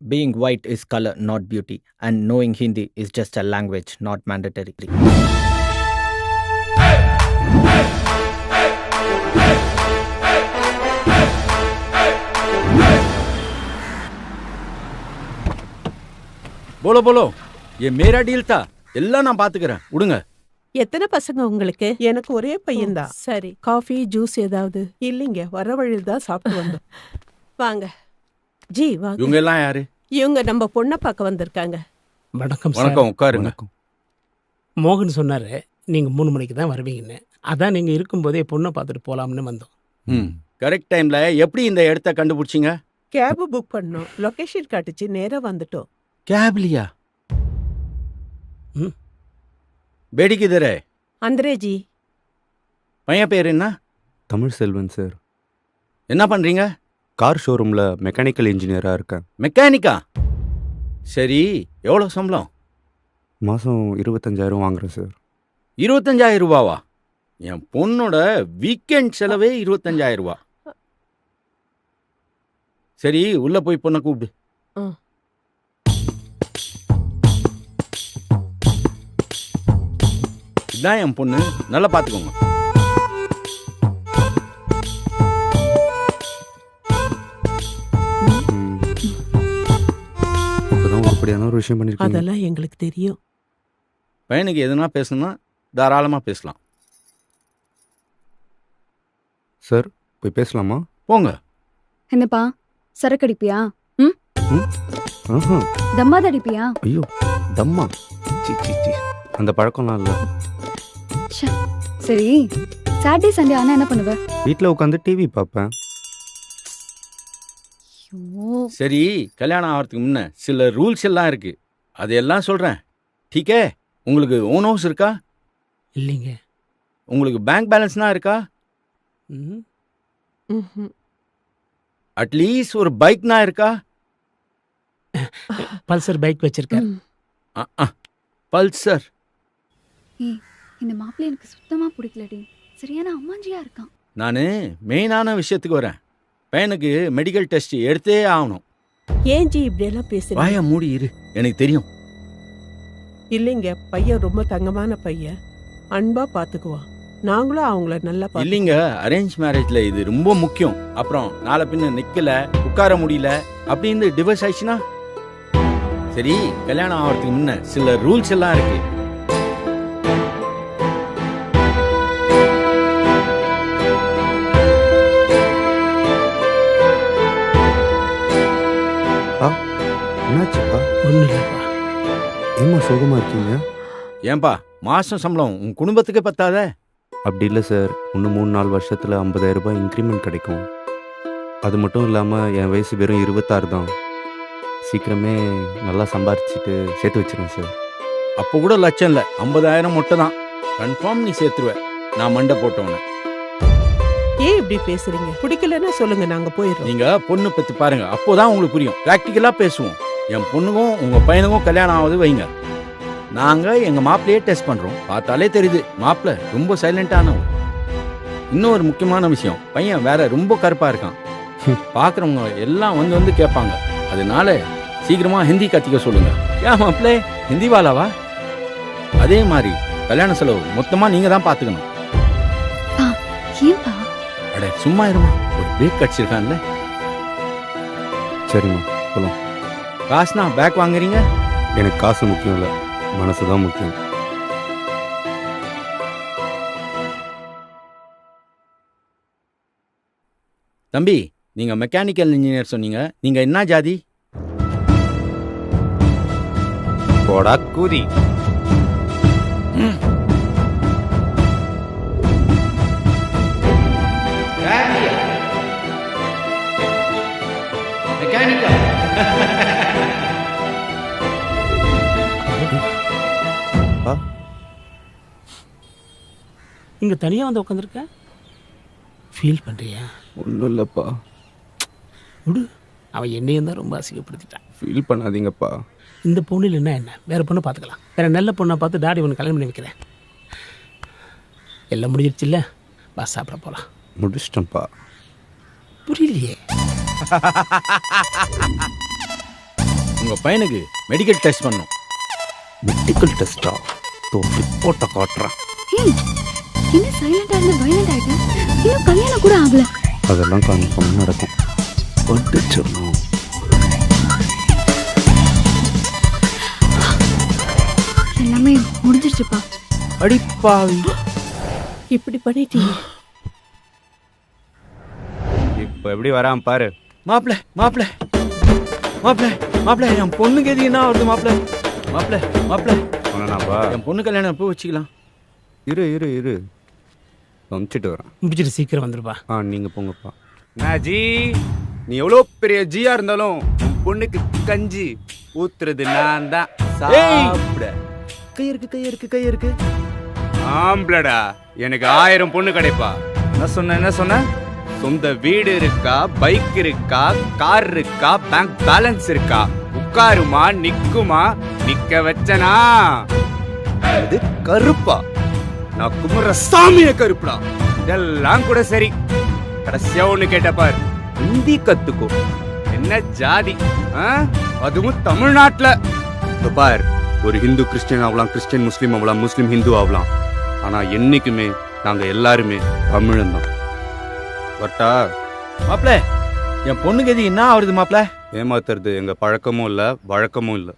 Being white is color, not beauty, and knowing Hindi is just a language, not mandatory. போலோ போலோ. ஏ மேரா deal தா. எல்லாம் நான் பாத்துக்கிறேன். விடுங்க எத்தனை பசங்க உங்களுக்கு? எனக்கு ஒரே பையன்தான் சரி. காஃபி ஜூஸ் ஏதாவது? இல்லைங்க வர வழியில் தான் சாப்பிட்டு வந்தோம். வாங்க. ஜி வாங்க. இவங்க எல்லாம் யாரு? இவங்க நம்ம பொண்ணை பார்க்க வந்திருக்காங்க. வணக்கம் சார். வணக்கம் உட்காருங்க. மோகன் சொன்னாரு நீங்க மூணு மணிக்கு தான் வருவீங்கன்னு. அதான் நீங்க இருக்கும்போதே பொண்ணை பார்த்துட்டு போலாம்னு வந்தோம். ம் கரெக்ட் டைம்ல எப்படி இந்த இடத்த கண்டுபிடிச்சிங்க? கேபு புக் பண்ணோம். லொகேஷன் காட்டுச்சு நேரா வந்துட்டோம். கேப்லியா ம். வேடிக்குதரே. அந்தரேஜி. பையன் பேர் என்ன? தமிழ் செல்வன் சார். என்ன பண்றீங்க? கார் ஷோரூமில் மெக்கானிக்கல் இன்ஜினியராக இருக்கேன். மெக்கானிக்கா? சரி எவ்வளோ சம்பளம்? மாதம் இருபத்தஞ்சாயிரம் வாங்குறேன் சார். இருபத்தஞ்சாயிரம் ரூபாவா? என் பொண்ணோட வீக்கெண்ட் செலவே இருபத்தஞ்சாயிரம் ரூபா. சரி உள்ள போய் பொண்ணை கூப்பிடு. இதான் என் பொண்ணு. நல்லா பார்த்துக்கோங்க. இப்போதான் உருப்படியான ஒரு விஷயம் பண்ணியிருக்கீங்க அதெல்லாம் எங்களுக்கு தெரியும். பையனுக்கு எதுனா பேசணும்னா தாராளமாக பேசலாம். சார் போய் பேசலாமா? போங்க. என்னப்பா சரக்கு அடிப்பியா? ஆஹா. தம்மாத அடிப்பியா? ஐயோ தம்மா. சி சி சி. அந்த பழக்கம்லாம் இல்லை. ச்சே. சரி. சாட்டர்டே சண்டே ஆனா என்ன பண்ணுவ? வீட்டில் உட்காந்து டிவி பார்ப்பேன் ஐயோ. சரி கல்யாணம் ஆகிறதுக்கு முன்ன சில ரூல்ஸ் எல்லாம் இருக்கு. அதையெல்லாம் சொல்கிறேன் டீக்கே உங்களுக்கு ஓன் ஹவுஸ் இருக்கா? இல்லைங்க. உங்களுக்கு பேங்க் பேலன்ஸ்னா இருக்கா? ம். ம்ஹும். அட்லீஸ்ட் ஒரு பைக்னா இருக்கா? பல்சர் பைக் வச்சிருக்காரு ம். பல்சர். இந்த மாப்பிள்ளை எனக்கு சுத்தமா பிடிக்கலடி. சரியான அம்மாஞ்சியா இருக்கான். நான் மெயினான விஷயத்துக்கு வரேன். பையனுக்கு மெடிக்கல் டெஸ்ட் எடுத்தே ஆகணும். ஏன் ஜி இப்படியெல்லாம் பேசுறீங்க? வாயா மூடி இரு எனக்கு தெரியும். இல்லைங்க பையன் ரொம்ப தங்கமான பையன். அன்பா பாத்துக்குவான். நாங்களும் அவங்கள நல்லா பார்த்து இல்லைங்க அரேஞ்ச் மேரேஜ்ல இது ரொம்ப முக்கியம். அப்புறம் நாளை பின்ன நிக்கல உட்கார முடியல அப்படின்னு டிவோர்ஸ் ஆயிடுச்சுன்னா? சரி கல்யாணம் ஆகிறதுக்கு முன்ன சில ரூல்ஸ் எல்லாம் இருக்கு. என்னாச்சுப்பா? ஒன்றும் இல்லைப்பா ஏம்மா சோகமாக இருக்கீங்க? ஏன்பா மாசம் சம்பளம் உன் குடும்பத்துக்கு பத்தாத? அப்படி இல்லை சார். இன்னும் மூணு நாலு வருஷத்தில் ஐம்பதாயிரம் ரூபாய் இன்க்ரிமெண்ட் கிடைக்கும். அது மட்டும் இல்லாமல் என் வயசு வெறும் இருபத்தாறு தான். சீக்கிரமே நல்லா சம்பாரிச்சிட்டு சேர்த்து வச்சிருவேன் சார். அப்போ கூட லட்சம் இல்லை. ஐம்பதாயிரம் மட்டும் தான் கன்ஃபார்ம் நீ சேர்த்துருவ நான் மண்டை போட்டவன. ஏன் இப்படி பேசுறீங்க? பிடிக்கலன்னா சொல்லுங்க நாங்க போயிடுறோம். நீங்க பொண்ணு பத்தி பாருங்க. அப்போதான் உங்களுக்கு புரியும். பிராக்டிக்கலா பேசுவோம். என் பொண்ணுக்கும் உங்க பையனுக்கும் கல்யாணம் ஆகுது வைங்க. நாங்க எங்க மாப்பிள்ளையே டெஸ்ட் பண்றோம். பார்த்தாலே தெரியுது மாப்பிள்ளை ரொம்ப சைலண்டானவன் இன்னொரு முக்கியமான விஷயம் பையன் வேற ரொம்ப கருப்பா இருக்கான். பாக்குறவங்க எல்லாம் வந்து வந்து கேட்பாங்க. அதனால சீக்கிரமா ஹிந்தி கத்திக்க சொல்லுங்க. ஏன் மாப்பிள்ளை ஹிந்தி வாலாவா? அதே மாதிரி கல்யாண செலவு மொத்தமா நீங்க தான் பாத்துக்கணும் ஏன்பா? அட சும்மா இருமா. ஒரு பிரேக் கடிச்சிருக்கான்ல. சரிம்மா காசுனா பேக் வாங்குறீங்க? எனக்கு காசு முக்கியம் இல்லை. மனசு தான் முக்கியம். தம்பி நீங்க மெக்கானிக்கல் இன்ஜினியர் சொன்னீங்க. நீங்க என்ன ஜாதி? போடா கூதி இங்கே தனியாக வந்து உட்காந்துருக்க ஃபீல் பண்ணுறியா ஒன்றும் இல்லைப்பா விடு. அவன் என்னையும் தான் ரொம்ப அசிங்கப்படுத்திட்டான். ஃபீல் பண்ணாதீங்கப்பா. இந்த பொண்ணு இல்லைன்னா என்ன? வேற பொண்ணை பார்த்துக்கலாம். வேற நல்ல பொண்ணை பார்த்து டாடி உனக்கு கல்யாணம் பண்ணி வைக்கிறேன். எல்லாம் முடிஞ்சிருச்சுல்ல பஸ் சாப்பிட போகலாம் முடிச்சிட்டேன்ப்பா. புரியலையே. உங்கள் பையனுக்கு மெடிக்கல் டெஸ்ட் பண்ணோம். மெடிக்கல் டெஸ்டா தோ ரிப்போர்ட்டை காட்டுறேன். என்ன சைலண்டா இருந்து வயலண்ட் ஆயிட்ட? இன்னும் கல்யாணம் கூட ஆகல. அதெல்லாம் கன்ஃபார்ம் நடக்கும். படிச்சிடணும் எல்லாமே முடிஞ்சிருச்சுப்பா. அடிப்பாவி இப்படி பண்ணிட்டீங்க. இப்போ எப்படி வரான் பாரு. மாப்பிள மாப்பிள. மாப்பிள மாப்பிள என் பொண்ணுக்கு எது என்ன வருது மாப்பிள? மாப்பிள மாப்பிள. என் பொண்ணு கல்யாணம் எப்போ வச்சுக்கலாம்? இரு இரு இரு. அனுப்பிச்சிட்டு வரேன் முடிச்சிட்டு சீக்கிரம் வந்துருப்பா. ஆ நீங்கள் போங்கப்பா. நான் ஜி நீ எவ்வளோ பெரிய ஜியா இருந்தாலும் உன் பொண்ணுக்கு கஞ்சி ஊத்துறது நான் தான். சாப்பிட. கை இருக்கு கை இருக்கு கை இருக்கு. ஆம்பளடா எனக்கு ஆயிரம் பொண்ணு கிடைப்பா. என்ன சொன்ன என்ன சொன்ன? சொந்த வீடு இருக்கா பைக் இருக்கா கார் இருக்கா பேங்க் பேலன்ஸ் இருக்கா? உட்காருமா நிக்குமா? நிக்க வச்சனா? அது கருப்பா. நான் குமுற சாமிய கருப்புடா. இதெல்லாம் கூட சரி. கடைசியா ஒண்ணு கேட்ட பார். ஹிந்தி கத்துக்கோ. என்ன ஜாதி? ஆ? அதுவும் தமிழ்நாட்டுல. பார் ஒரு ஹிந்து கிறிஸ்டியன் ஆகலாம் கிறிஸ்டியன் முஸ்லீம் ஆகலாம் முஸ்லீம் ஹிந்து ஆகலாம் ஆனா என்னைக்குமே நாங்க எல்லாருமே தமிழன் தான். வட்டா மாப்பிள என் பொண்ணுக்கு எது என்ன ஆகுது மாப்பிள ஏமாத்துறது எங்க பழக்கமும் இல்ல வழக்கமும் இல்ல.